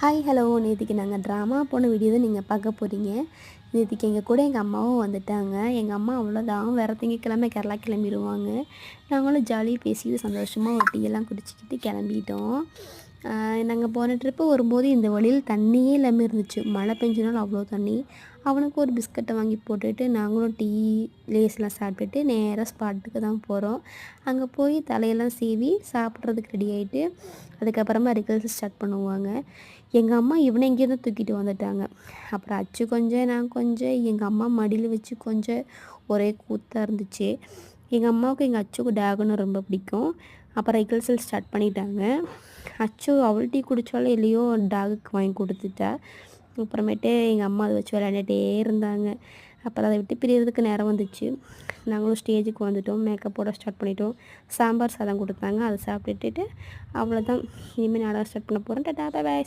Hi hello நேற்றுக்கு நாங்கள் drama போன வீடியோ தான் நீங்கள் பார்க்க போகிறீங்க நேற்றுக்கு எங்கள் கூட எங்கள் அம்மாவும் வந்துட்டாங்க. எங்கள் அம்மா அவ்வளோதான் வேறு திங்கக்கிழமை கேரளா கிளம்பிடுவாங்க. நாங்களும் ஜாலியாக பேசிட்டு சந்தோஷமாக ஒரு டீயெல்லாம் குடிச்சிக்கிட்டு கிளம்பிட்டோம். நாங்கள் போன ட்ரிப்பு வரும்போது இந்த வழியில் தண்ணியே இல்லாமல் இருந்துச்சு. மழை பெஞ்சனாலும் அவ்வளோ தண்ணி. அவனுக்கு ஒரு பிஸ்கட்டை வாங்கி போட்டுட்டு நாங்களும் டீ லேஸ்லாம் சாப்பிட்டுட்டு நேராக ஸ்பாட்டுக்கு தான் போகிறோம் அங்கே போய் தலையெல்லாம் சீவி சாப்பிட்றதுக்கு ரெடி ஆகிட்டு அதுக்கப்புறமா ரிகல்ஸ் ஸ்டார்ட் பண்ணுவாங்க. எங்கள் அம்மா இவனை இங்கேருந்து தூக்கிட்டு வந்துட்டாங்க. அப்புறம் அச்சு கொஞ்சம் நான் கொஞ்சம் எங்கள் அம்மா மடியில் வச்சு கொஞ்சம் ஒரே கூத்தாக இருந்துச்சு. எங்கள் அம்மாவுக்கு எங்கள் அச்சுக்கு டேகனும் ரொம்ப பிடிக்கும். அப்புறம் ரிகல்சல் ஸ்டார்ட் பண்ணிட்டாங்க. அச்சு அவள் டீ குடித்தாலும் இல்லையோ டாகுக்கு வாங்கி கொடுத்துட்டா. அப்புறமேட்டு எங்கள் அம்மா அதை வச்சு விளையாண்டுட்டே இருந்தாங்க. அப்புறம் அதை விட்டு பிரியறதுக்கு நேரம் வந்துச்சு. நாங்களும் ஸ்டேஜுக்கு வந்துட்டோம். மேக்கப் போட ஸ்டார்ட் பண்ணிட்டோம். சாம்பார் சாதம் கொடுத்தாங்க. அதை சாப்பிட்டுட்டு அவ்வளோதான் இனிமேல் நாடகம் ஸ்டார்ட் பண்ண போகிறேன் டாட்டா பாய்